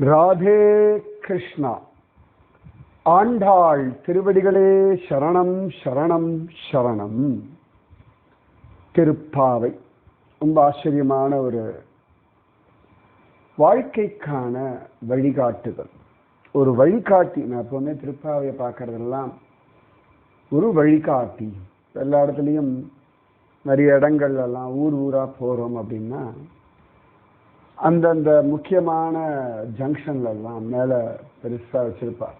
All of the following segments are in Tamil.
ராதே கிருஷ்ணா. ஆண்டாள் திருவடிகளே சரணம் சரணம் சரணம். திருப்பாவை. ரொம்ப ஆச்சரியமான ஒரு வாழ்க்கைக்கான வழிகாட்டுதல். ஒரு வழிகாட்டி நான் எப்பவுமே திருப்பாவையை பார்க்கறதெல்லாம் ஒரு வழிகாட்டி. எல்லா இடத்துலையும் நிறைய இடங்கள்லாம் ஊர் ஊராக போறோம் அப்படின்னா அந்தந்த முக்கியமான ஜங்ஷன்ல மேலே பெருசாக வச்சுருப்பார்.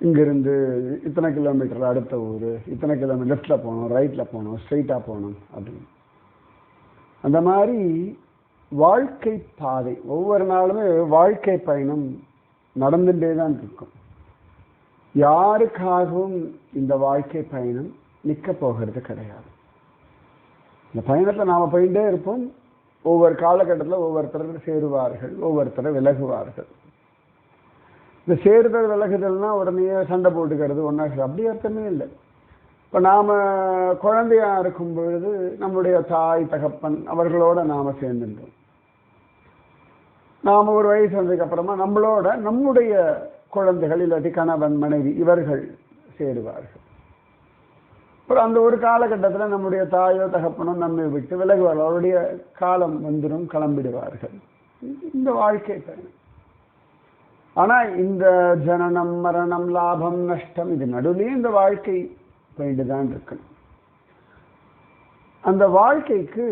இங்கேருந்து இங்கிருந்து இத்தனை கிலோமீட்டர் அடுத்த ஊர் இத்தனை கிலோமீட்டர் லெஃப்டில் போகணும் ரைட்டில் போகணும் ஸ்ட்ரெயிட்டாக போகணும் அப்படின்னு. அந்த மாதிரி வாழ்க்கை பாதை ஒவ்வொரு நாளுமே வாழ்க்கை பயணம் நடந்துட்டே தான் இருக்கும். யாருக்காகவும் இந்த வாழ்க்கை பயணம் நிற்க போகிறது கிடையாது. இந்த பயணத்தில் நாம் போயிட்டே இருப்போம். ஒவ்வொரு காலகட்டத்தில் ஒவ்வொருத்தர் சேருவார்கள் ஒவ்வொருத்தர் விலகுவார்கள். இந்த சேருதல் விலகுதல்னா உடனே சண்டை போட்டுக்கிறது ஒன்றா அப்படி அர்த்தமே இல்லை. இப்போ நாம் குழந்தையாக இருக்கும் பொழுது நம்முடைய தாய் தகப்பன் அவர்களோட நாம் சேர்ந்துட்டோம். நாம் ஒரு வயசு வந்ததுக்கப்புறமா நம்மளோட நம்முடைய குழந்தைகள் இல்லாட்டி கணவன் மனைவி இவர்கள் சேருவார்கள். அப்புறம் அந்த ஒரு காலகட்டத்தில் நம்முடைய தாயோ தகப்பனோ நம்மை விட்டு விலகுவார் அவருடைய காலம் வந்துடும் கிளம்பிடுவார்கள். இந்த வாழ்க்கை பயணம் ஆனால் இந்த ஜனனம் மரணம் லாபம் நஷ்டம் இது நடுவுலயே இந்த வாழ்க்கை போயிட்டு தான் இருக்கணும் அந்த வாழ்க்கைக்கு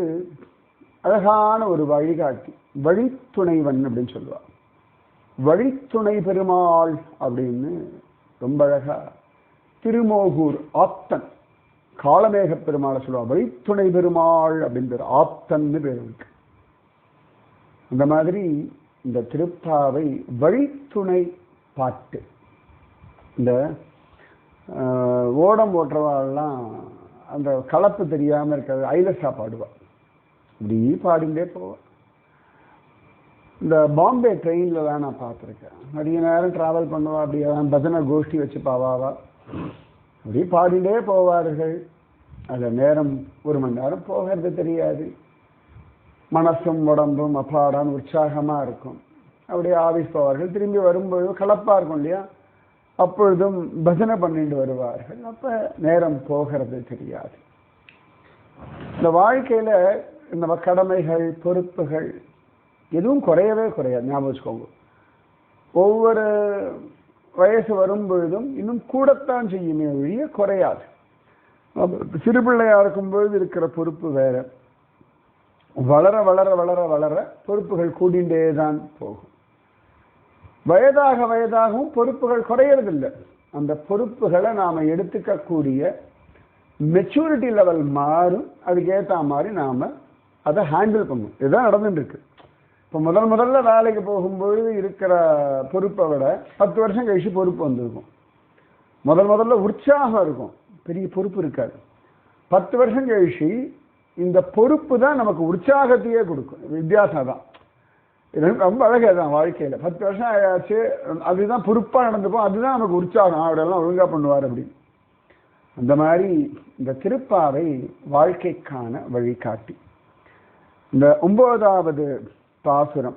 அழகான ஒரு வழிகாட்டி வழித்துணைவன் அப்படின்னு சொல்லுவார் வழித்துணை பெருமாள் அப்படின்னு ரொம்ப அழகா திருமோகூர் ஆப்தன் காலமேக பெருமாளை சொல்லுவா வழித்துணை பெருமாள் அப்படின்னு பேர். ஆப்தன்னு பேர் இருக்கு அந்த மாதிரி இந்த திருப்பாவை வழித்துணை பாட்டு. இந்த ஓடம் ஓட்டுறவாள்லாம் அந்த கலப்பு தெரியாமல் இருக்கிறது ஐலஸா பாடுவா. இப்படி பாடிண்டே போவாள் இந்த பாம்பே ட்ரெயினில் தான் நான் பார்த்துருக்கேன். நிறைய நேரம் ட்ராவல் பண்ணுவா அப்படியே பஜனை கோஷ்டி வச்சு பாவாவா. அப்படி பாடிண்டே போவார்கள். அதில் நேரம் ஒரு மணி நேரம் போகிறது தெரியாது. மனசும் உடம்பும் அப்பாடான் உற்சாகமாக இருக்கும். அப்படியே ஆஃபீஸ் போவார்கள். திரும்பி வரும்போது கலப்பாக இருக்கும் இல்லையா? அப்பொழுதும் பஜனை பண்ணிட்டு வருவார்கள். அப்போ நேரம் போகிறது தெரியாது. இந்த வாழ்க்கையில் இந்த கடமைகள் பொறுப்புகள் எதுவும் குறையவே குறையாது. ஞாபகம் வச்சுக்கோங்க. ஒவ்வொரு வயசு வரும் பொழுதும் இன்னும் கூடத்தான் செய்யுமே ஒழிய குறையாது. சிறு பிள்ளையா இருக்கும் பொழுது இருக்கிற பொறுப்பு வேற. வளர வளர வளர வளர பொறுப்புகள் கூடிண்டே தான் போகும். வயதாக வயதாகவும் பொறுப்புகள் குறையறதில்லை. அந்த பொறுப்புகளை நாம் எடுத்துக்கக்கூடிய மெச்சூரிட்டி லெவல் மாறும். அதுக்கேற்ற மாதிரி நாம் அதை ஹேண்டில் பண்ணும். இதுதான் நடந்துட்டு இருக்கு இப்போ முதல் முதல்ல வேலைக்கு போகும்பொழுது இருக்கிற பொறுப்பை விட பத்து வருஷம் கழிச்சு பொறுப்பு வந்திருக்கும். முதல் முதல்ல உற்சாகம் இருக்கும். பெரிய பொறுப்பு இருக்காது. பத்து வருஷம் கழிச்சு இந்த பொறுப்பு தான் நமக்கு உற்சாகத்தையே கொடுக்கும். வித்தியாசம் தான். இது ரொம்ப அழகு தான் வாழ்க்கையில். பத்து வருஷம் ஆயாச்சு அதுதான் பொறுப்பாக நடந்துப்போம் அதுதான் நமக்கு உற்சாகம். அவரெல்லாம் ஒழுங்காக பண்ணுவார் அப்படின்னு. அந்த மாதிரி இந்த திருப்பாவை வாழ்க்கைக்கான வழிகாட்டி. இந்த ஒன்பதாவது பாசுரம்.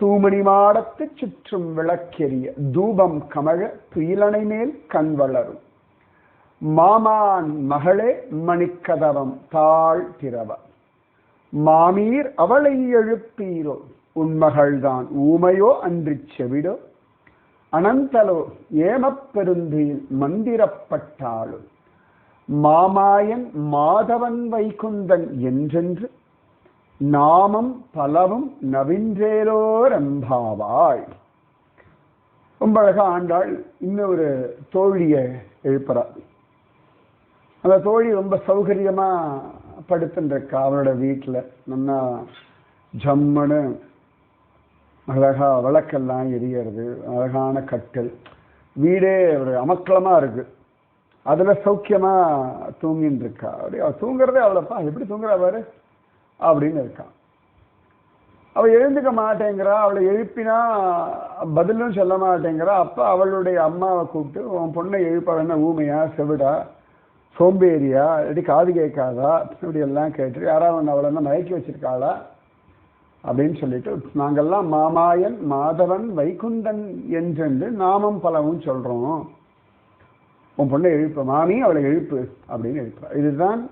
தூமணி மாடத்து சுற்றும் விளக்கெரிய தூபம் கமழ துயிலனை மேல் கண் வளரும். மாமான் மகளே மணிக்கதவம் தாழ் திரவ. மாமீர் அவளை எழுப்பீரோ? உன்மகள்தான் ஊமையோ அன்றி செவிடோ? அனந்தலோ ஏமப்பெருந்தியில் மந்திரப்பட்டாளும் மாமாயன் மாதவன் வைகுந்தன் என்றென்று நாமம் பலவும் நவின்றேலோரம்பாவாய். ரொம்ப அழகா ஆண்டாள் இன்னொரு தோழியை எழுப்புறாள் அந்த தோழி ரொம்ப சௌகரியமா படுத்துருக்கா அவரோட வீட்டில். நல்லா ஜம்முன்னு அழகா விளக்கெல்லாம் எரியறது அழகான கட்டல். வீடே ஒரு அமக்கலமா இருக்கு. அதுல சௌக்கியமா தூங்கின்னு இருக்கா அப்படியே தூங்குறதே அவ்வளோப்பா எப்படி தூங்குறா பாரு? அப்படின்னு இருக்கான். அவள் எழுந்துக்க மாட்டேங்கிறா அவளை எழுப்பினா பதிலும் சொல்ல மாட்டேங்கிறா. அப்போ அவளுடைய அம்மாவை கூப்பிட்டு உன் பொண்ணை எழுப்ப வேணா ஊமையா செவிடா சோம்பேறியா இல்லாட்டி காது கேட்காதா? இப்படி எல்லாம் கேட்டு யாராவது அவளை என்ன மயக்கி வச்சிருக்காளா? அப்படின்னு சொல்லிட்டு நாங்கெல்லாம் மாமாயன் மாதவன் வைகுந்தன் என்றென்று நாமம் பலவும் சொல்கிறோம் உன் பொண்ணை எழுப்பு மாமி அவளை எழுப்பு அப்படின்னு எழுப்புறா. இதுதான்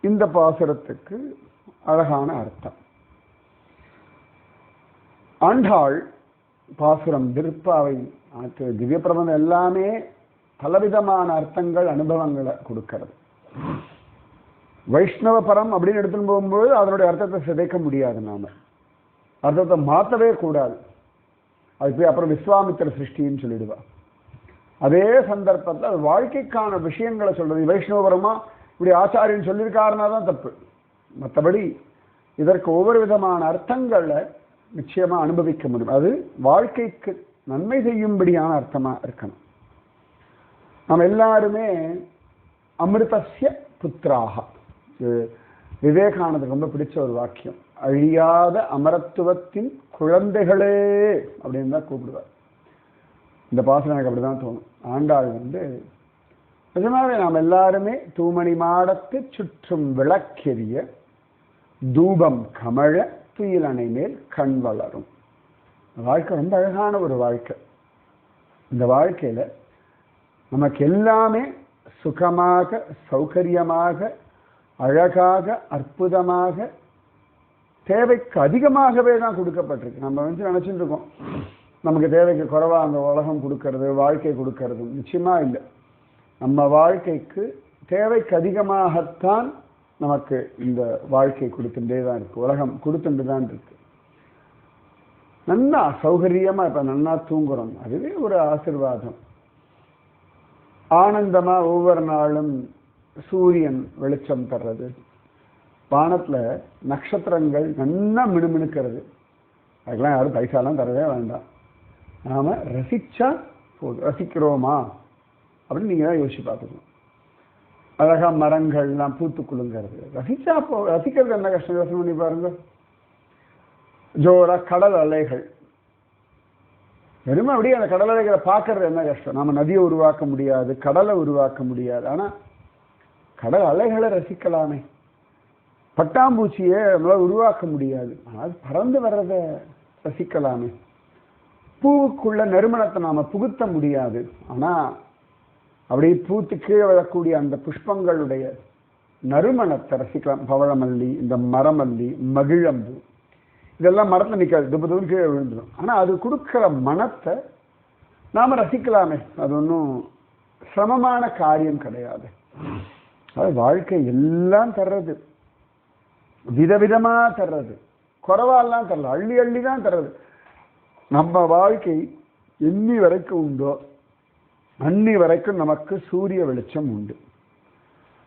இந்த பாசுரத்துக்கு அழகான அர்த்தம். ஆண்டாள் பாசுரம் திருப்பாவை ஆற்று திவ்ய பிரபந்தம் எல்லாமே பலவிதமான அர்த்தங்கள் அனுபவங்களை கொடுக்கிறது. வைஷ்ணவ பரம் அப்படின்னு எடுத்துன்னு போகும்போது அதனுடைய அர்த்தத்தை சிதைக்க முடியாது நாம. அர்த்தத்தை மாற்றவே கூடாது. அது போய் அப்புறம் விஸ்வாமித்திர சிருஷ்டின்னு சொல்லிடுவா. அதே சந்தர்ப்பத்தில் அது வாழ்க்கைக்கான விஷயங்களை சொல்றது. வைஷ்ணவபரமா இப்படி ஆச்சாரியன் சொல்லியிருக்காருன்னா தான் தப்பு. மற்றபடி இதற்கு ஒவ்வொரு விதமான அர்த்தங்களை நிச்சயமாக அனுபவிக்க முடியும். அது வாழ்க்கைக்கு நன்மை செய்யும்படியான அர்த்தமாக இருக்கணும். நாம் எல்லாருமே அமிர்தசிய புத்திராக. இது விவேகானந்தர் ரொம்ப பிடிச்ச ஒரு வாக்கியம். அழியாத அமரத்துவத்தின் குழந்தைகளே அப்படின்னு தான் கூப்பிடுவார். இந்த பாசனம் எனக்கு அப்படிதான் தோணும். ஆண்டாள் வந்து நிஜமாவே நாம் எல்லாருமே தூமணி மாடத்து சுற்றும் விளக்கெரிய தூபம் கமழ துயிலணை மேல் கண் வளரும். வாழ்க்கை ரொம்ப அழகான ஒரு வாழ்க்கை. இந்த வாழ்க்கையில நமக்கு எல்லாமே சுகமாக சௌகரியமாக அழகாக அற்புதமாக தேவைக்கு அதிகமாகவே தான் கொடுக்கப்பட்டிருக்கு. நம்ம வந்து நினச்சிட்டு இருக்கோம் நமக்கு தேவைக்கு குறைவாக அந்த உலகம் கொடுக்கறது வாழ்க்கை கொடுக்கறது. நிச்சயமா இல்லை. நம்ம வாழ்க்கைக்கு தேவைக்கு அதிகமாகத்தான் நமக்கு இந்த வாழ்க்கை கொடுத்துட்டே தான் இருக்கு. உலகம் கொடுத்துட்டு தான் இருக்கு. நன்னா சௌகரியமா இப்ப நன்னா தூங்குறோம். அதுவே ஒரு ஆசிர்வாதம். ஆனந்தமா ஒவ்வொரு நாளும் சூரியன் வெளிச்சம் தர்றது. வானத்துல நட்சத்திரங்கள் நன்னா மினுமினுக்கிறது. அதுக்கெல்லாம் யாரும் பைசாலாம் தரவே வேண்டாம். நாம ரசிச்சா போதும். ரசிக்கிறோமா? அப்படின்னு நீங்க தான் யோசிச்சு பார்த்துக்கணும். அழகா மரங்கள்லாம் பூத்து குலுங்கிறது ரசிச்சா போ ரசிக்கிறது என்ன கஷ்டம்? யோசனை பண்ணி பாருங்க. ஜோரா கடல் அலைகள். வெறும் அப்படியே அந்த கடல் அலைகளை பார்க்கறது என்ன கஷ்டம்? நம்ம நதியை உருவாக்க முடியாது கடலை உருவாக்க முடியாது. ஆனா கடல் அலைகளை ரசிக்கலாமே. பட்டாம்பூச்சியை நம்மளால் உருவாக்க முடியாது. ஆனால் பறந்து வர்றதை ரசிக்கலாமே. பூவுக்குள்ள நறுமணத்தை நாம புகுத்த முடியாது. ஆனா அப்படியே பூத்து கீழே விழக்கூடிய அந்த புஷ்பங்களுடைய நறுமணத்தை ரசிக்கலாம். பவழமல்லி இந்த மரமல்லி மகிழம்பு. இதெல்லாம் மரத்தில் நிற்காது துப்பு துப்பு கீழே விழுந்துடும் ஆனால் அது கொடுக்குற மனத்தை நாம் ரசிக்கலாமே. அது ஒன்றும் சிரமமான காரியம் கிடையாது. அது வாழ்க்கை எல்லாம் தர்றது. விதவிதமாக தர்றது. குறவாலாம் தரல. அள்ளி அள்ளி தான் தர்றது. நம்ம வாழ்க்கை எண்ணி வரைக்கும் உண்டோ? அன்னி வரைக்கும் நமக்கு சூரிய வெளிச்சம் உண்டு.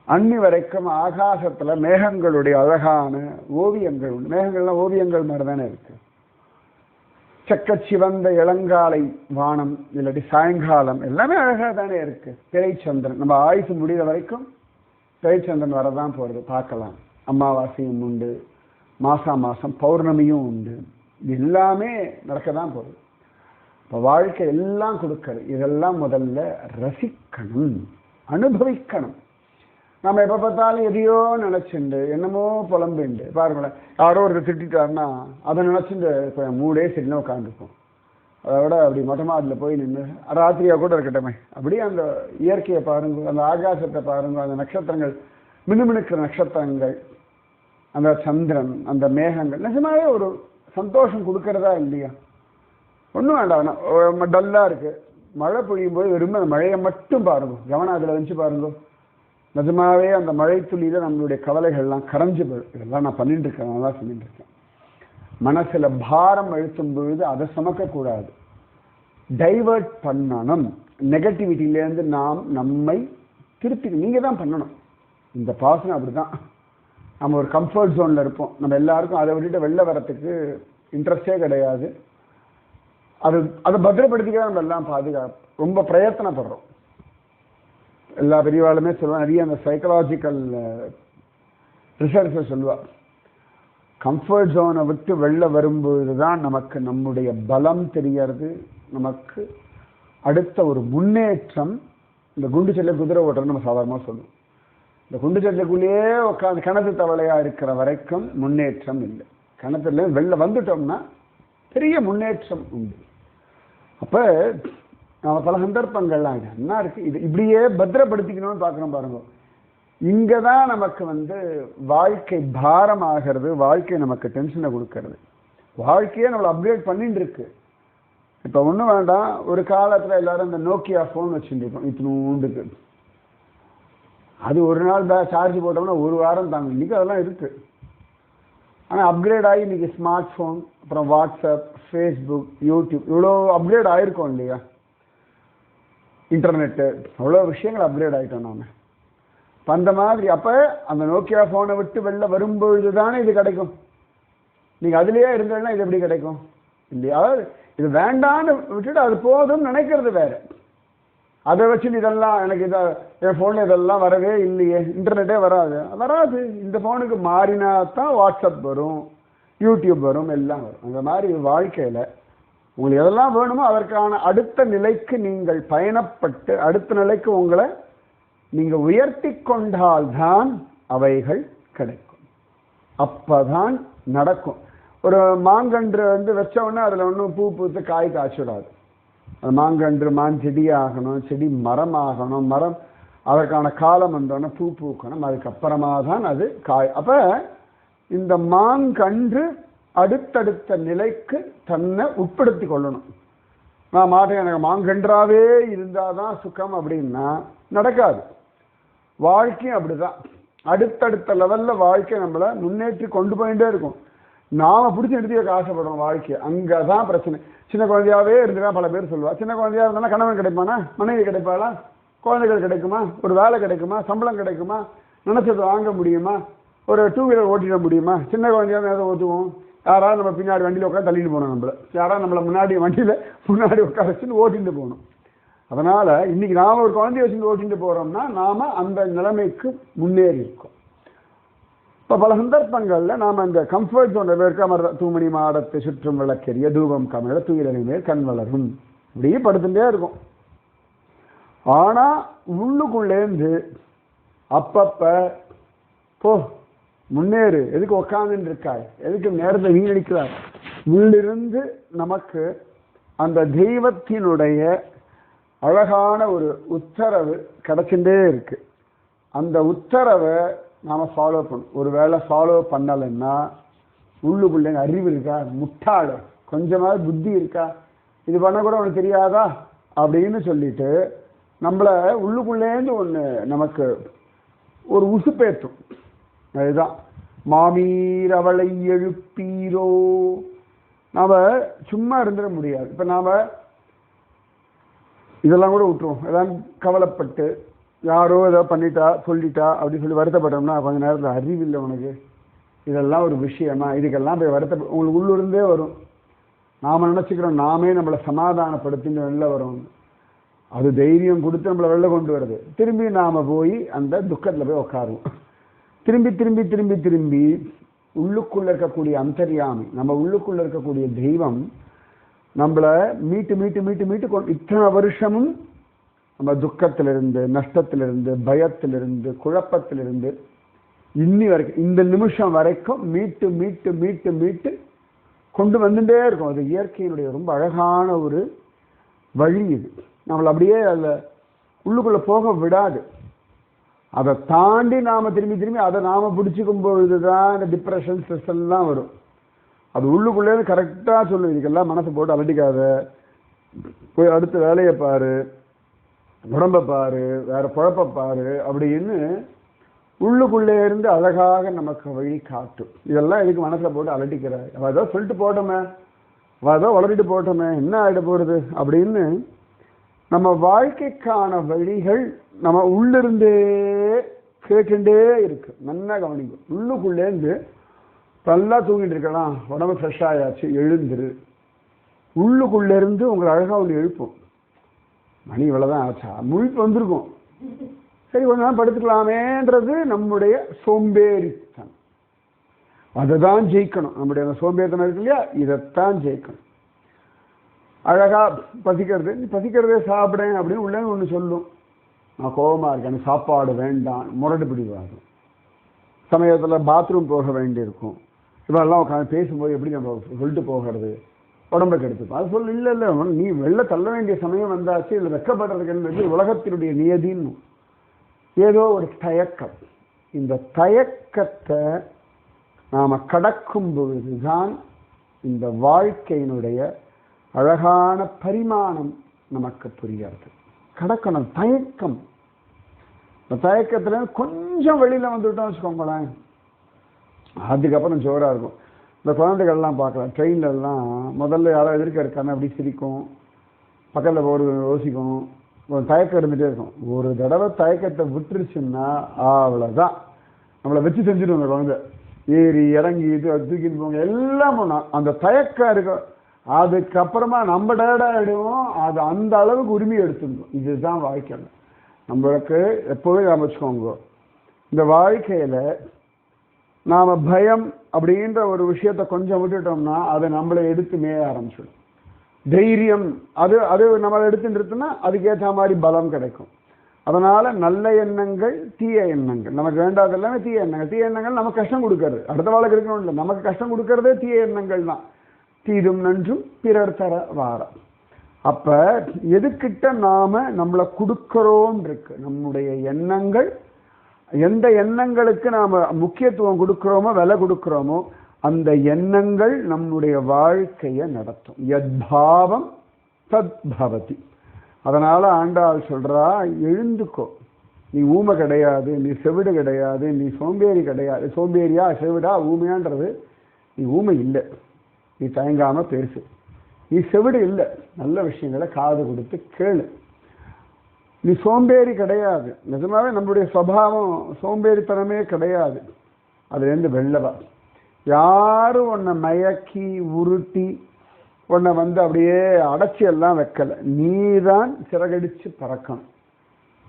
அன்னி வரைக்கும் ஆகாசத்தில் மேகங்களுடைய அழகான ஓவியங்கள் உண்டு. மேகங்கள்லாம் ஓவியங்கள் மாதிரி தானே இருக்கு. சக்கச்சிவந்த இளங்காலை வானம் இல்லாட்டி சாயங்காலம் எல்லாமே அழகாக தானே இருக்கு. திரைச்சந்திரன். நம்ம ஆயுசு முடிகிற வரைக்கும் திரைச்சந்திரன் வரதான் போகிறது பார்க்கலாம். அமாவாசையும் உண்டு மாசா மாசம் பௌர்ணமியும் உண்டு. எல்லாமே நடக்க தான் போகுது. வாழ்க்கை எல்லாம் கொடுக்கறது இதெல்லாம் முதல்ல ரசிக்கணும். அனுபவிக்கணும். நம்ம எப்போ பார்த்தாலும் எதையோ நினச்சிண்டு என்னமோ புலம்புண்டு. பாருங்களேன் யாரோ ஒருத்தர் திட்டாருன்னா அதை நினச்சிண்டு இப்போ மூடே சரின்னு உட்காந்துருப்போம் அதை விட அப்படி மொத்தமாக அதில் போய் நின்று ராத்திரியாக கூட இருக்கட்டுமே. அப்படியே அந்த இயற்கையை பாருங்க அந்த ஆகாசத்தை பாருங்க அந்த நட்சத்திரங்கள் மினுமினுக்கிற நட்சத்திரங்கள் அந்த சந்திரன் அந்த மேகங்கள் நிஜமாவே ஒரு சந்தோஷம் கொடுக்கறதா இல்லையா? ஒன்றும் வேண்டாம். டல்லாக இருக்குது மழை பொழியும் போது வெறும் அந்த மழையை மட்டும் பாருங்க. கவனம் அதில் வச்சு பாருங்க. நிஜமாவே அந்த மழை துளியில் நம்மளுடைய கவலைகள்லாம் கரைஞ்சு போயிடும் இதெல்லாம் நான் பண்ணிட்டு இருக்கேன். நான் தான் சொல்லிட்டு இருக்கேன். மனசில் பாரம் அழுத்தும் பொழுது அதை சுமக்கக்கூடாது. டைவர்ட் பண்ணணும். நெகட்டிவிட்டியிலேருந்து நாம் நம்மை திருப்பி நீங்கள் தான் பண்ணணும். இந்த பாசனம் அப்படிதான் நம்ம ஒரு கம்ஃபர்ட் ஜோனில் இருப்போம். நம்ம எல்லாருக்கும் அதை விட்டுட்டு வெளில வரத்துக்கு இன்ட்ரெஸ்டே கிடையாது. அது அதை பத்திரப்படுத்திக்க நம்ம எல்லாம் பாதுகாப்பு ரொம்ப பிரயத்தனப்படுறோம். எல்லா பெரியவாளுமே சொல்லுவா நிறைய அந்த சைக்கலாஜிக்கல் ரிசர்ச்சை சொல்லுவா. கம்ஃபர்ட் ஜோனை விட்டு வெளில வரும்போது தான் நமக்கு நம்முடைய பலம் தெரியறது நமக்கு அடுத்த ஒரு முன்னேற்றம் இந்த குண்டு செல்ல குதிரை ஓட்டுறது நம்ம சாதாரணமாக சொல்லுவோம். இந்த குண்டு செல்லுக்குள்ளேயே உட்காந்து கிணத்து தவளையாக இருக்கிற வரைக்கும் முன்னேற்றம் இல்லை. கிணத்துலேயும் வெளில வந்துட்டோம்னா பெரிய முன்னேற்றம் உண்டு. அப்போ நம்ம பல சந்தர்ப்பங்கள்லாம் இது என்ன இருக்குது இது இப்படியே பத்திரப்படுத்திக்கணும்னு பார்க்குறோம் பாருங்க. இங்கே தான் நமக்கு வந்து வாழ்க்கை பாரம் ஆகிறது வாழ்க்கை நமக்கு டென்ஷனை கொடுக்கறது. வாழ்க்கையே நம்மளை அப்கிரேட் பண்ணிட்டு இருக்கு. இப்போ ஒன்றும் வேண்டாம் ஒரு காலத்தில் எல்லாரும் இந்த நோக்கியா ஃபோன் வச்சுருக்கோம் இத்தினூண்டுக்கு அது ஒரு நாள் சார்ஜ் போட்டோம்னா ஒரு வாரம் தாங்க இன்னைக்கு அதெல்லாம் இருக்குது ஆனால் அப்கிரேட் ஆகி இன்றைக்கி ஸ்மார்ட் ஃபோன் அப்புறம் வாட்ஸ்அப் ஃபேஸ்புக் யூடியூப் இவ்வளோ அப்கிரேட் ஆயிருக்கோம் இல்லையா? இன்டர்நெட்டு அவ்வளோ விஷயங்கள் அப்கிரேட் ஆகிட்டோம் நாம். அந்த மாதிரி அப்போ அந்த நோக்கியா ஃபோனை விட்டு வெளில வரும்பொழுது தானே இது கிடைக்கும். நீங்கள் அதுலேயே இருந்தீங்கன்னா இது எப்படி கிடைக்கும்? இல்லையா? அதாவது இது வேண்டான்னு விட்டுட்டு அது போதும்னு நினைக்கிறது வேற. அதை வச்சுட்டு இதெல்லாம் எனக்கு இதை என் ஃபோனில் இதெல்லாம் வரவே இல்லையே. இன்டர்நெட்டே வராது. வராது. இந்த ஃபோனுக்கு மாறினா தான் வாட்ஸ்அப் வரும். யூடியூப் வரும் எல்லாம் வரும். அந்த மாதிரி வாழ்க்கையில் உங்களுக்கு எதெல்லாம் வேணுமோ அதற்கான அடுத்த நிலைக்கு நீங்கள் பயணப்பட்டு அடுத்த நிலைக்கு உங்களை நீங்கள் உயர்த்தி கொண்டால்தான் அவைகள் கிடைக்கும். அப்பதான் நடக்கும். ஒரு மாங்கன்று வந்து வச்ச அதில் ஒன்றும் பூ பூத்து காய் காய்ச்சிடாது. அது மாங்கன்று மான் செடி ஆகணும் செடி மரம் ஆகணும் மரம் அதற்கான காலம் வந்தோடனே பூ பூக்கணும் அதுக்கப்புறமா தான் அது காய். அப்போ இந்த மாங்கன்று அடுத்தடுத்த நிலைக்கு தன்னை உட்படுத்தி கொள்ளணும். நான் மாட்டேன் எனக்கு மாங்கன்றாவே இருந்தால் தான் சுகம் அப்படின்னா நடக்காது. வாழ்க்கையும் அப்படிதான். அடுத்தடுத்த லெவலில் வாழ்க்கை நம்மளை முன்னேற்றி கொண்டு போயிட்டே இருக்கும். நாம பிடிச்சி நிறுத்தி வைக்க ஆசைப்படுறோம் வாழ்க்கை அங்கே தான் பிரச்சனை. சின்ன குழந்தையாவே இருந்துட்டா பல பேர் சொல்லுவா சின்ன குழந்தையா இருந்தானா கணவன் கிடைப்பானா? மனைவி கிடைப்பாளா? குழந்தைகள் கிடைக்குமா? ஒரு வேலை கிடைக்குமா? சம்பளம் கிடைக்குமா? நினைச்சது வாங்க முடியுமா? ஒரு டூ வீலர் ஓட்டிட முடியுமா? சின்ன குழந்தையா நேரம் ஓட்டுவோம்? யாராவது நம்ம பின்னாடி வண்டியில் உட்காந்து தள்ளிட்டு போகணும் நம்மள. யாராவது நம்மளை முன்னாடி வண்டியில் முன்னாடி உட்கார வச்சுன்னு ஓட்டிட்டு போகணும். அதனால் இன்னைக்கு நாம் ஒரு குழந்தைய வச்சுட்டு ஓட்டிட்டு போகிறோம்னா நாம் அந்த நிலைமைக்கு முன்னேறி இருக்கோம். இப்போ பல சந்தர்ப்பங்களில் நாம் இந்த கம்ஃபர்ட் ஜோனில் இருக்க மாதிரி தூமணி மாடத்தை சுற்றும் விளக்கெரிய தூபம் கமல துயிலனை மேல் கண் வளரும். இப்படியே படுத்துட்டே இருக்கும். ஆனால் உள்ளுக்குள்ளேருந்து அப்பப்போ போ முன்னேறு. எதுக்கு உக்காந்துன்னு இருக்காய் எதுக்கு நேரத்தை வீணடிக்கிறாய்? உள்ளிருந்து நமக்கு அந்த தெய்வத்தினுடைய அழகான ஒரு உத்தரவு கிடைச்சுட்டே இருக்கு. அந்த உத்தரவை நாம் ஃபாலோ பண்ணணும். ஒரு வேளை ஃபாலோ பண்ணலைன்னா உள்ளுக்குள்ளே அறிவு இருக்கா? முட்டாள். கொஞ்சமாவது புத்தி இருக்கா? இது பண்ண கூட உனக்கு தெரியாதா? அப்படின்னு சொல்லிட்டு நம்மளை உள்ளுக்குள்ளேருந்து ஒன்று நமக்கு ஒரு உசுப்பேற்றும் அதுதான். மாமீர் அவளை எழுப்பீரோ? நாம் சும்மா இருந்துட முடியாது. இப்போ நாம் இதெல்லாம் கூட விட்டுருவோம். எல்லாம் கவலைப்பட்டு யாரோ ஏதோ பண்ணிட்டா சொல்லிட்டா அப்படின்னு சொல்லி வருத்தப்பட்டோம்னா கொஞ்ச நேரத்தில் அறிவில்லை உனக்கு. இதெல்லாம் ஒரு விஷயமா? இதுக்கெல்லாம் போய் வருத்த உங்களுக்கு உள்ளூர்ந்தே வரும். நாம் நினச்சிக்கிறோம் நாமே நம்மளை சமாதானப்படுத்தின்னு வெளில வரும். அது தைரியம் கொடுத்து நம்மளை வெளில கொண்டு வருது. திரும்பி நாம் போய் அந்த துக்கத்தில் போய் உட்காருவோம் திரும்பி திரும்பி திரும்பி திரும்பி உள்ளுக்குள்ள இருக்கக்கூடிய அந்தர்யாமி நம்ம உள்ளுக்குள்ள இருக்கக்கூடிய தெய்வம் நம்மளை மீட்டு மீட்டு மீட்டு மீட்டு கொண்டு இத்தனை வருஷமும் நம்ம துக்கத்திலிருந்து நஷ்டத்திலிருந்து பயத்திலிருந்து குழப்பத்திலிருந்து இன்னி வரைக்கும் இந்த நிமிஷம் வரைக்கும் மீட்டு மீட்டு மீட்டு மீட்டு கொண்டு வந்துட்டே இருக்கும். அது இயற்கையினுடைய ரொம்ப அழகான ஒரு வழி இது. நம்மளை அப்படியே அதில் உள்ளுக்குள்ளே போக விடாது. அதை தாண்டி நாம் திரும்பி திரும்பி அதை நாம் பிடிச்சிக்கும் பொழுது தான் இந்த டிப்ரெஷன் ஸ்ட்ரெஸ் எல்லாம் வரும். அது உள்ளுக்குள்ளே கரெக்டாக சொல்லும் இதுக்கெல்லாம் மனசை போட்டு அலட்டிக்காத. போய் அடுத்த வேலையை பாரு. உடம்ப பாரு. வேற குழப்ப பாரு. அப்படின்னு உள்ளுக்குள்ளே இருந்து அழகாக நமக்கு வழி காட்டும். இதெல்லாம் இதுக்கு மனசில் போட்டு அலட்டிக்கிறார் அவள் ஏதோ சொல்லிட்டு போட்டோமே. அவள் ஏதோ வளர்ந்துட்டு போட்டோமே. என்ன ஆகிட போகிறது அப்படின்னு நம்ம வாழ்க்கைக்கான வழிகள் நம்ம உள்ளிருந்தே கேட்டுட்டே இருக்கு. நல்லா கவனிக்கும் உள்ளுக்குள்ளேருந்து நல்லா தூங்கிட்டு இருக்கலாம். உடம்பு ஃப்ரெஷ் ஆயாச்சு எழுந்துரு. உள்ளுக்குள்ளேருந்து உங்களை அழகாக ஒன்று எழுப்போம். மணி இவ்வளோதான் ஆச்சா? முழிப்பு வந்திருக்கும். சரி கொஞ்ச நேரம் படுத்துக்கலாமேன்றது நம்முடைய சோம்பேறித்தனம். அதை தான் ஜெயிக்கணும். நம்முடைய அந்த சோம்பேறித்தனம் இருக்கு இல்லையா? இதைத்தான் ஜெயிக்கணும். அழகாக பசிக்கிறது. நீ பசிக்கிறதே சாப்பிடேன் அப்படின்னு உள்ளே ஒன்று சொல்லும். நான் கோபமாக இருக்கேன். எனக்கு சாப்பாடு வேண்டாம். முரடு பிடிவாகும் சமயத்தில் பாத்ரூம் போக வேண்டியிருக்கும். இவெல்லாம் உட்காந்து பேசும்போது எப்படி நம்ம சொல்லிட்டு போகிறது? உடம்பை கெடுத்துப்போம் அது சொல்ல இல்லை இல்லை. நீ வெளில தள்ள வேண்டிய சமயம் வந்தாச்சு இதில் வெக்கப்படுறதுக்கு என்பது உலகத்தினுடைய நியதின்னு. ஏதோ ஒரு தயக்கம். இந்த தயக்கத்தை நாம் கடக்கும் பொழுதுதான் இந்த வாழ்க்கையினுடைய அழகான பரிமாணம் நமக்கு புரியாது கடக்கணும் தயக்கம். இந்த தயக்கத்துல கொஞ்சம் வெளியில வந்துவிட்டோம் வச்சுக்கோங்களேன். அதுக்கப்புறம் ஜோரா இருக்கும். இந்த குழந்தைகள்லாம் பார்க்கலாம். ட்ரெயின்ல எல்லாம் முதல்ல யாரோ எதிர்க்க இருக்காங்க அப்படி சிரிக்கும். பக்கத்தில் ஒரு யோசிக்கும். ஒரு தயக்கம் இருந்துகிட்டே இருக்கும். ஒரு தடவை தயக்கத்தை விட்டுருச்சுன்னா அவ்வளோதான் நம்மளை வச்சு செஞ்சிடும் அந்த குழந்தை. ஏறி இறங்கி இது தூக்கின்னு போங்க எல்லாம் பண்ணோம் அந்த தயக்கம் இருக்கும் அதுக்கப்புறமா நம்ம டயர்டாகிடுவோம் அது அந்த அளவுக்கு உரிமை எடுத்துருந்தோம் இதுதான் வாழ்க்கையில். நம்மளுக்கு எப்போதும் அமைச்சுக்கோங்க இந்த வாழ்க்கையில் நாம் பயம் அப்படின்ற ஒரு விஷயத்தை கொஞ்சம் விட்டுட்டோம்னா அதை நம்மளை எடுத்து மேய ஆரம்பிச்சிடும். தைரியம் அது அது நம்மளை எடுத்து நிறுத்தினா அதுக்கேற்ற மாதிரி பலம் கிடைக்கும். அதனால் நல்ல எண்ணங்கள் தீய எண்ணங்கள். நமக்கு வேண்டாத எல்லாமே தீய எண்ணங்கள். தீய எண்ணங்கள் நமக்கு கஷ்டம் கொடுக்கறது. அடுத்த வாழ்க்கை இருக்கணும் இல்லை நமக்கு கஷ்டம் கொடுக்கறதே தீய எண்ணங்கள் தான். தீதும் நன்றும் பிறர் தர வாரம். அப்ப எதுக்கிட்ட நாம நம்மளை கொடுக்கிறோம் இருக்கு? நம்முடைய எண்ணங்கள் எந்த எண்ணங்களுக்கு நாம முக்கியத்துவம் கொடுக்கிறோமோ விலை கொடுக்கிறோமோ அந்த எண்ணங்கள் நம்முடைய வாழ்க்கையை நடத்தும். யத்பாவம் தத் பவதி. அதனால ஆண்டாள் சொல்றா எழுந்துக்கோ. நீ ஊமை கிடையாது நீ செவிடு கிடையாது நீ சோம்பேறி கிடையாது. சோம்பேறியா செவிடா ஊமையான்றது நீ ஊமை இல்லை. நீ தயங்காமல் பேசு. நீ செவிடு இல்லை. நல்ல விஷயங்களை காது கொடுத்து கேளு. நீ சோம்பேறி கிடையாது. நிஜமாவே நம்மளுடைய சுவாவம் சோம்பேறித்தனமே கிடையாது. அதுலேருந்து வெள்ளவா. யாரும் உன்னை மயக்கி உருட்டி உன்னை வந்து அப்படியே அடைச்சி எல்லாம் வைக்கலை. நீ தான் சிறகடிச்சு பறக்கணும்.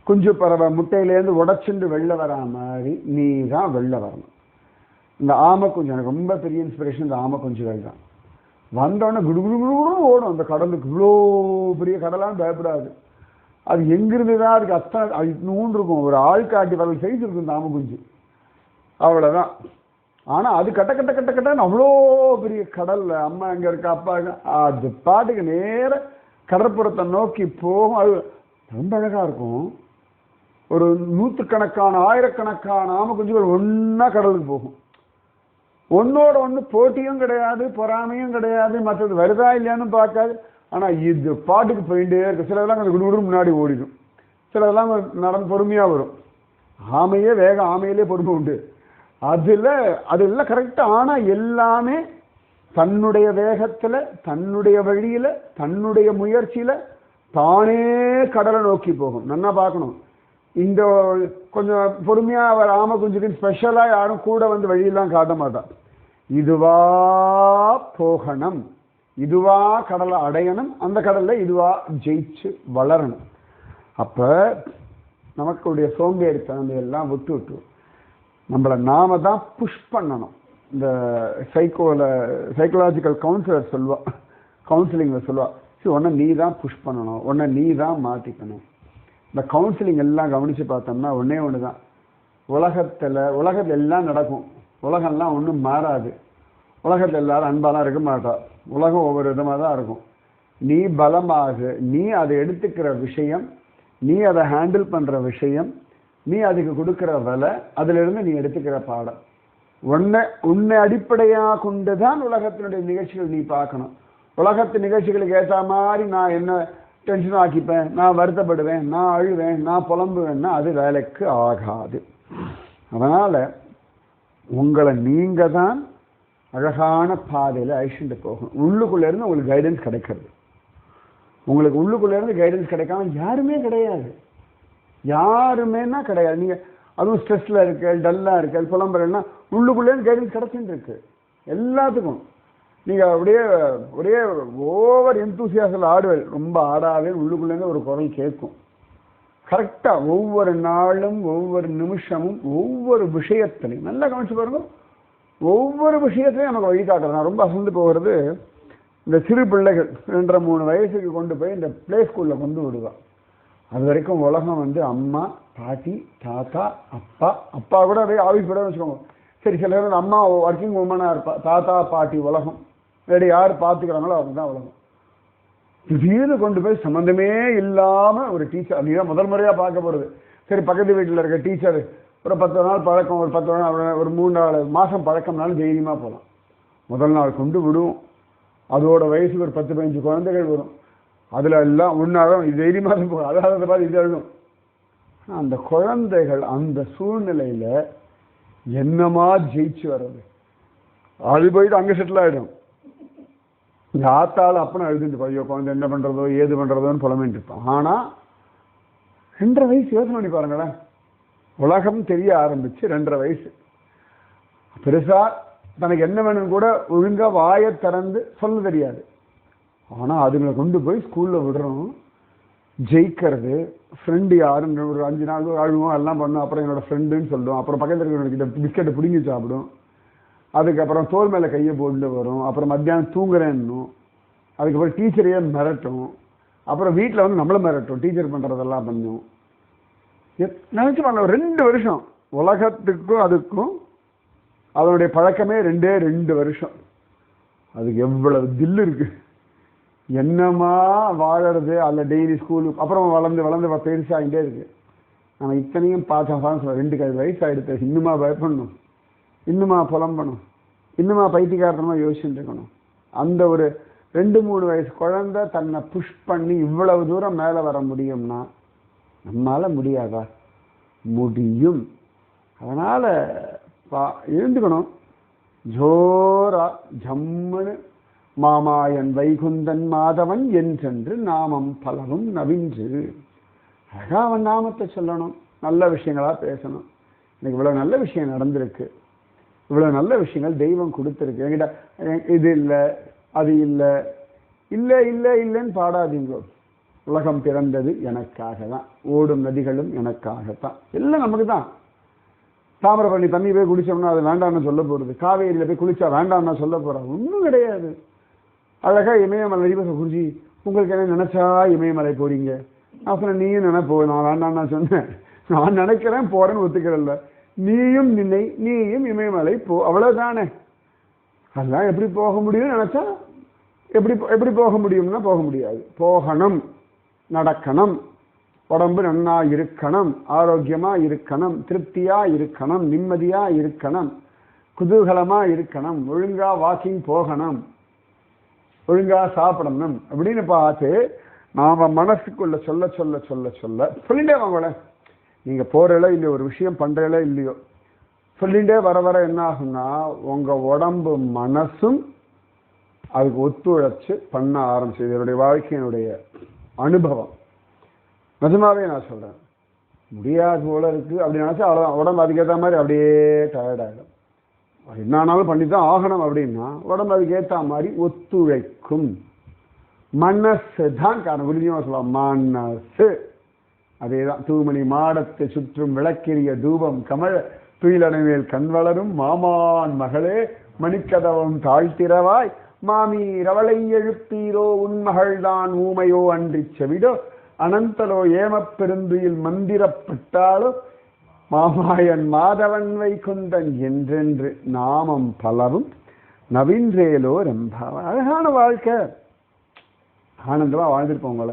குஞ்சு பறவை முட்டையிலேருந்து உடச்சுண்டு வெளில வரா மாதிரி நீ தான் வெளில வரணும். இந்த ஆமை குஞ்சு எனக்கு ரொம்ப பெரிய இன்ஸ்பிரேஷன் இந்த ஆமை குஞ்சுகள் தான். வந்தோடனே குடு குடு குடுன்னு ஓடும். அந்த கடலுக்கு இவ்வளோ பெரிய கடலான்னு பயப்படாது. அது எங்கிருந்து தான் அதுக்கு அத்தனை அது இருக்கும். ஒரு ஆள்காட்டி வரல் சைஸ் இருக்கும் இந்த குஞ்சு அவ்வளோதான் ஆனால் அது கட்ட கட்ட கட்ட கட்டன்னு அவ்வளோ பெரிய கடலில் அம்மா எங்கே இருக்கா அப்பா அது பாட்டுக்கு நேர கடற்புறத்தை நோக்கி போகும். அது ரொம்ப அழகாக இருக்கும். ஒரு நூற்றுக்கணக்கான ஆயிரக்கணக்கான ஆம குஞ்சுகள் ஒன்றா கடலுக்கு போகும். ஒன்னோட ஒன்று போட்டியும் கிடையாது பொறாமையும் கிடையாது மற்றது வருதா இல்லையான்னு பார்க்காது. ஆனால் இது பாட்டுக்கு போயிட்டே இருக்கு. சிலதெல்லாம் கொஞ்சம் குடுகுடு முன்னாடி ஓடிடும். சிலதெல்லாம் நடந்து பொறுமையாக வரும். ஆமையே வேகம் ஆமையிலே பொறுமை உண்டு. அதில் அது எல்லாம் கரெக்டாக ஆனால் எல்லாமே தன்னுடைய வேகத்தில் தன்னுடைய வழியில் தன்னுடைய முயற்சியில் தானே கடலை நோக்கி போகும். நல்லா பார்க்கணும். இந்த கொஞ்சம் பொறுமையாக அவர் ஆமை குஞ்சுக்கு ஸ்பெஷலாக யாரும் கூட வந்து வழியெல்லாம் காட்ட மாட்டான் இதுவா போகணும். இதுவா கடலை அடையணும். அந்த கடலில் இதுவா ஜெயிச்சு வளரணும். அப்போ நமக்குடைய சோம்பேறித்தனம் எல்லாம் விட்டு விட்டு நம்மளை நாம தான் புஷ் பண்ணணும். இந்த சைக்கோவில் சைக்கலாஜிக்கல் கவுன்சிலர் சொல்லுவா கவுன்சிலிங்கில் சொல்லுவா சரி உன்னை நீ தான் புஷ் பண்ணணும். உன்னை நீ தான் மாற்றிக்கணும் இந்த கவுன்சிலிங் எல்லாம் கவனித்து பார்த்தோம்னா ஒன்றே ஒன்று தான் உலகத்தில் உலகத்தில் எல்லாம் நடக்கும். உலகம்லாம் ஒன்றும் மாறாது. உலகத்தில் எல்லாரும் அன்பாலாம் இருக்க மாட்டா. உலகம் ஒவ்வொரு விதமாக தான் இருக்கும். நீ பலமாக நீ அதை எடுத்துக்கிற விஷயம் நீ அதை ஹேண்டில் பண்ணுற விஷயம் நீ அதுக்கு கொடுக்குற விலை அதிலிருந்து நீ எடுத்துக்கிற பாடம். உன்னை உன்னை அடிப்படையாக கொண்டு தான் உலகத்தினுடைய நிகழ்ச்சிகள் நீ பார்க்கணும். உலகத்து நிகழ்ச்சிகளுக்கு ஏற்ற மாதிரி நான் என்ன டென்ஷன் ஆக்கிப்பேன் நான் வருத்தப்படுவேன் நான் அழுவேன் நான் புலம்புவேன்னா அது வேலைக்கு ஆகாது. அதனால் உங்களை நீங்கள் தான் அழகான பாதையில் அழிச்சுட்டு போகணும். உள்ளுக்குள்ளேருந்து உங்களுக்கு கைடன்ஸ் கிடைக்கிறது. உங்களுக்கு உள்ளுக்குள்ளே இருந்து கைடன்ஸ் கிடைக்காம யாருமே கிடையாது. யாருமேனா கிடையாது. நீங்கள் அதுவும் ஸ்ட்ரெஸ்ஸில் இருக்க டல்லாக இருக்க புலம்புறேன்னா உள்ளுக்குள்ளேருந்து கைடன்ஸ் கிடச்சின்னு இருக்கு. எல்லாத்துக்கும். நீங்கள் அப்படியே ஒரே ஓவர் எந்தூசியாசில் ஆடுவேன். ரொம்ப ஆடாவே உள்ளுக்குள்ளேருந்து ஒரு குரல் கேட்கும். கரெக்டாக ஒவ்வொரு நாளும் ஒவ்வொரு நிமிஷமும் ஒவ்வொரு விஷயத்திலையும் நல்லா கவனிச்சு பாருங்க. ஒவ்வொரு விஷயத்திலையும் நமக்கு வழிகாட்டுறது நான் ரொம்ப அசந்து போகிறது இந்த சிறு பிள்ளைகள் ரெண்டரை மூணு வயசுக்கு கொண்டு போய் இந்த ப்ளே ஸ்கூலில் கொண்டு விடுவான் அது வரைக்கும் உலகம் வந்து அம்மா பாட்டி தாத்தா அப்பா அப்பா கூட அப்படியே ஆஃபீஸ் வச்சுக்கோங்க. சரி சில பேர் அம்மா ஒர்க்கிங் உமனாக இருப்பா. தாத்தா பாட்டி உலகம். வேறு யார் பார்த்துக்கிறாங்களோ அவங்க தான் உலகம் திடீர்னு கொண்டு போய் சம்மந்தமே இல்லாமல் ஒரு டீச்சர் நீ தான் முதல் முறையாக பார்க்க போகிறது சரி பக்கத்து வீட்டில் இருக்க டீச்சர் ஒரு பத்து நாள் பழக்கம் ஒரு பத்து நாள் ஒரு மூணு நாலு மாதம் பழக்கம்னாலும் தைரியமாக போகலாம் முதல் நாள் கொண்டு விடுவோம் அதோட வயசுக்கு ஒரு பத்து பதினஞ்சு குழந்தைகள் வரும். அதில் எல்லாம் ஒன்றாக இது தைரியமாக தான் போகும். அதாவது பார்த்து இது எழுதும். அந்த குழந்தைகள் அந்த சூழ்நிலையில் என்னமா ஜெயிச்சு வர்றது? அது போயிட்டு அங்கே செட்டில் ஆகிடும் இந்த ஆத்தாள் அப்பனை அழுதுட்டு ஐயோ குழந்தை என்ன பண்ணுறதோ ஏது பண்ணுறதோன்னு புலம்பிட்டு இருப்பான் ஆனால் ரெண்டரை வயசு யோசனை பண்ணி பாருங்களேன். உலகம் தெரிய ஆரம்பிச்சு ரெண்டரை வயசு. பெருசாக தனக்கு என்ன வேணும்னு கூட ஒழுங்காக வாயை திறந்து சொல்ல தெரியாது. ஆனால் அதுங்களை கொண்டு போய் ஸ்கூலில் விடுறோம். ஜெயிக்கிறது. ஃப்ரெண்டு யாருன்னு ஒரு அஞ்சு நாள் அழுவோம் எல்லாம் பண்ணும். அப்புறம் என்னோட ஃப்ரெண்டுன்னு சொல்லுவோம் அப்புறம் பக்கத்தில் இருக்கிறவங்க பிஸ்கெட்டை பிடுங்கி சாப்பிடும். அதுக்கப்புறம் தோல் மேலே கையை போட்டு வரும். அப்புறம் மத்தியானம் தூங்குறேன்னும். அதுக்கப்புறம் டீச்சரையே மிரட்டும்? அப்புறம் வீட்டில் வந்து நம்மளை மிரட்டும். டீச்சர் பண்ணுறதெல்லாம் பண்ணும். நினச்சி பண்ண ரெண்டு வருஷம். உலகத்துக்கும் அதுக்கும் அதனுடைய பழக்கமே ரெண்டே ரெண்டு வருஷம். அதுக்கு எவ்வளவு தில்லு இருக்கு. என்னமா வாழறது? அல்ல டெய்லி ஸ்கூலுக்கு அப்புறம் வளர்ந்து வளர்ந்து பெருசாகிட்டே இருக்கு. நம்ம இத்தனையும் பார்த்தா ரெண்டு கை வயசு ஆகிடுது இன்னுமா பயப்படணும். இன்னுமா புலம்பணும்? இன்னுமா பைத்தியக்காரத்தனமாக யோசிச்சுட்டு இருக்கணும்? அந்த ஒரு ரெண்டு மூணு வயசு குழந்த தன்னை புஷ் பண்ணி இவ்வளவு தூரம் மேலே வர முடியும்னா நம்மால் முடியாதா? முடியும். அதனால் பா இருந்துக்கணும் ஜோரா ஜம்முன்னு மாமாயன் வைகுந்தன் மாதவன் என்றென்று நாமம் பலவும் நவின்று. அழகா அவன் நாமத்தை சொல்லணும். நல்ல விஷயங்களாக பேசணும். எனக்கு இவ்வளோ நல்ல விஷயம் நடந்திருக்கு. இவ்வளவு நல்ல விஷயங்கள் தெய்வம் கொடுத்துருக்கு. என்கிட்ட இது இல்லை அது இல்லை. இல்லை இல்லை இல்லைன்னு பாடாதீங்க. உலகம் பிறந்தது எனக்காக தான் ஓடும் நதிகளும் எனக்காகத்தான். எல்லாம் நமக்கு தான் தாமிரபரணி தண்ணி போய் குடிச்சோம்னா அது வேண்டாம்னு சொல்ல போகிறது காவேரியில் போய் குளிச்சா வேண்டாம்னா சொல்ல போகிறோம் ஒன்றும் கிடையாது. அழகாக இமயமலை நதிபச குறிச்சி உங்களுக்கு என்ன நினச்சா இமயமலை போறீங்க? நான் சொன்னேன் நீயும் நினைப்போ? நான் வேண்டாம் சொன்னேன். நான் நினைக்கிறேன் போகிறேன்னு ஒத்துக்கிறல்ல நீயும் நினை நீயும் இமயமலை போ அவ்வளோதானே அதெல்லாம் எப்படி போக முடியும்னு நினச்சா எப்படி எப்படி போக முடியும்னா போக முடியாது. போகணும் நடக்கணும் உடம்பு நன்னா இருக்கணும் ஆரோக்கியமாக இருக்கணும் திருப்தியாக இருக்கணும் நிம்மதியாக இருக்கணும் குதூகலமாக இருக்கணும் ஒழுங்காக வாக்கிங் போகணும் ஒழுங்காக சாப்பிடணும் அப்படின்னு பார்த்து நாம் மனசுக்குள்ள சொல்ல சொல்ல சொல்ல சொல்ல சொல்லிட்டே வாங்கல நீங்க போறல இல்லையோ ஒரு விஷயம் பண்றல இல்லையோ சொல்லிட்டே வர வர என்ன ஆகும்னா உங்க உடம்பு மனசும் அதுக்கு ஒத்துழைச்சு பண்ண ஆரம்பிச்சது. என்னுடைய வாழ்க்கையினுடைய அனுபவம். நிஜமாவே நான் சொல்றேன். முடியாது போல இருக்கு அப்படி நினைச்சா அவ்வளோதான் உடம்பு அதுக்கேற்ற மாதிரி அப்படியே டயர்டாயிடும் என்ன ஆனாலும் பண்ணி தான் ஆகணும் அப்படின்னா உடம்பு அதுக்கேற்ற மாதிரி ஒத்துழைக்கும். மனசு தான் காரணம். குருஜிமா சொல்லலாம் மனசு. அதேதான் தூமணி மாடத்தை சுற்றும் விளக்கெரிய தூபம் கமழ துயிலனவேல் கண் வளரும் மாமான் மகளே மணிக்கதவம் தாழ்த்திரவாய் மாமி ரவளை எழுப்பீரோ உன் மகள்தான் ஊமையோ அன்றி செவிடோ அனந்தலோ ஏமப் பெருந்துயில் மந்திரப்பட்டாலோ மாமாயன் மாதவன் வைகுந்தன் என்றென்று நாமம் பலவும் நவீன்றேலோ ரொம்ப அழகான வாழ்க்கை. ஆனந்தமா வாழ்ந்துருப்போங்கள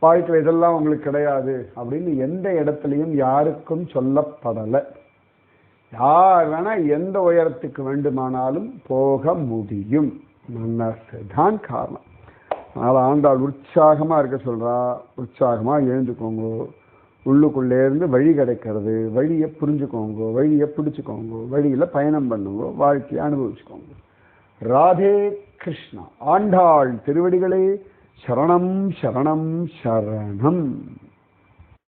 வாழ்க்கையில் இதெல்லாம் உங்களுக்கு கிடையாது அப்படின்னு எந்த இடத்துலையும் யாருக்கும் சொல்லப்படலை. யார் வேணா எந்த உயரத்துக்கு வேண்டுமானாலும் போக முடியும். மனசு தான் காரணம். அதனால் ஆண்டாள் உற்சாகமா இருக்க சொல்றா. உற்சாகமா எழுந்துக்கோங்க. உள்ளுக்குள்ளே இருந்து வழி கிடைக்கிறது. வழியை புரிஞ்சுக்கோங்க. வழியை பிடிச்சிக்கோங்க. வழியில பயணம் பண்ணுங்க. வாழ்க்கையை அனுபவிச்சுக்கோங்க. ராதே கிருஷ்ணா. ஆண்டாள் திருவடிகளே சரணம் சரணம் சரணம்